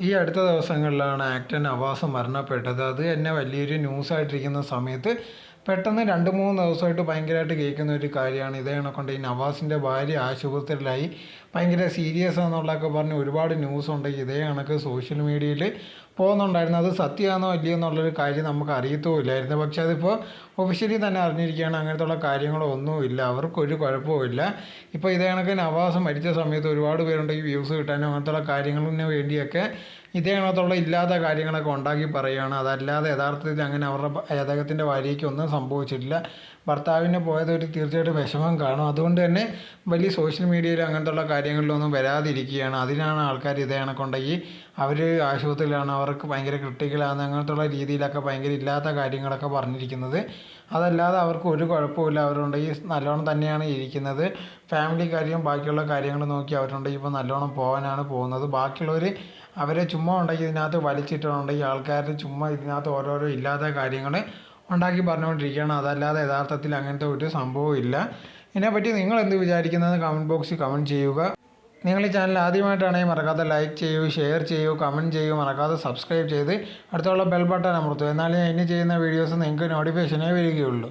ഈ അടുത്ത ദിവസങ്ങളിലാണ് ആക്ടൻ നവാസ് മരണപ്പെട്ടത്. അത് തന്നെ വലിയൊരു ന്യൂസായിട്ടിരിക്കുന്ന സമയത്ത് പെട്ടെന്ന് രണ്ട് മൂന്ന് ദിവസമായിട്ട് ഭയങ്കരമായിട്ട് കേൾക്കുന്ന ഒരു കാര്യമാണ്. ഇതേ കണക്കൊണ്ട്. ഈ നവാസിന്റെ ഭാര്യ ആശുപത്രിയിലായി ഭയങ്കര സീരിയസ് എന്നുള്ളതൊക്കെ പറഞ്ഞ് ഒരുപാട് ന്യൂസ് ഉണ്ട്. ഇതേ കണക്ക് സോഷ്യൽ മീഡിയയിൽ പോകുന്നുണ്ടായിരുന്നു. അത് സത്യമാണോ അല്ലയോ എന്നുള്ളൊരു കാര്യം നമുക്ക് അറിയത്തുമില്ലായിരുന്നു. പക്ഷെ അതിപ്പോൾ ഒഫീഷ്യലി തന്നെ അറിഞ്ഞിരിക്കുകയാണ്. അങ്ങനത്തുള്ള കാര്യങ്ങളൊന്നുമില്ല അവർക്കൊരു കുഴപ്പമില്ല ഇപ്പോൾ ഇതേ കണക്ക് നവാസ് മരിച്ച സമയത്ത് ഒരുപാട് പേരുണ്ട് ഈ വ്യൂസ് കിട്ടാനും അങ്ങനത്തുള്ള കാര്യങ്ങളിന് വേണ്ടിയൊക്കെ ഇതേ കണക്കത്തുള്ള ഇല്ലാത്ത കാര്യങ്ങളൊക്കെ ഉണ്ടാക്കി പറയുകയാണ്. അതല്ലാതെ യഥാർത്ഥത്തിൽ അങ്ങനെ അവരുടെ അദ്ദേഹത്തിന്റെ ഭാര്യയ്ക്ക് ഒന്നും സംഭവിച്ചിട്ടില്ല. ഭർത്താവിന് പോയത് ഒരു തീർച്ചയായിട്ടും വിഷമം കാണും അതുകൊണ്ട് തന്നെ വലിയ സോഷ്യൽ മീഡിയയിൽ അങ്ങനത്തുള്ള കാര്യങ്ങളിലൊന്നും വരാതിരിക്കുകയാണ്. അതിനാണ് ആൾക്കാർ ഇതേ കണക്കുണ്ടെങ്കിൽ അവർ ആശുപത്രിയിലാണ്. അവർക്ക് ഭയങ്കര ക്രിട്ടിക്കലാണ് അങ്ങനത്തുള്ള രീതിയിലൊക്കെ ഭയങ്കര ഇല്ലാത്ത കാര്യങ്ങളൊക്കെ പറഞ്ഞിരിക്കുന്നത്. അതല്ലാതെ അവർക്ക് ഒരു കുഴപ്പമില്ല അവരുണ്ടെങ്കിൽ നല്ലോണം തന്നെയാണ് ഇരിക്കുന്നത്. ഫാമിലി കാര്യം ബാക്കിയുള്ള കാര്യങ്ങൾ നോക്കി അവരുണ്ടെങ്കിൽ ഇപ്പോൾ നല്ലോണം പോകാനാണ് പോകുന്നത്. ബാക്കിയുള്ളവർ അവരെ ചുമ്മാ ഉണ്ടെങ്കിൽ ഇതിനകത്ത് വലിച്ചിട്ടുണ്ടെങ്കിൽ ആൾക്കാർ ചുമ്മാ ഇതിനകത്ത് ഓരോരോ ഇല്ലാത്ത കാര്യങ്ങൾ ഉണ്ടാക്കി പറഞ്ഞുകൊണ്ടിരിക്കുകയാണ്. അതല്ലാതെ യഥാർത്ഥത്തിൽ അങ്ങനത്തെ ഒരു സംഭവം ഇല്ല. ഇതിനെപ്പറ്റി നിങ്ങൾ എന്ത് വിചാരിക്കുന്നത്? കമന്റ് ബോക്സിൽ കമന്റ് ചെയ്യുക. നിങ്ങൾ ഈ ചാനൽ ആദ്യമായിട്ടാണെങ്കിൽ മറക്കാതെ ലൈക്ക് ചെയ്യൂ ഷെയർ ചെയ്യൂ കമന്റ് ചെയ്യൂ മറക്കാതെ സബ്സ്ക്രൈബ് ചെയ്ത് അടുത്തുള്ള ബെൽ ബട്ടൺ അമർത്തുക എന്നാലേ ഇനി ചെയ്യുന്ന വീഡിയോസ് നിങ്ങൾക്ക് നോട്ടിഫിക്കേഷനേ വരികയുള്ളൂ.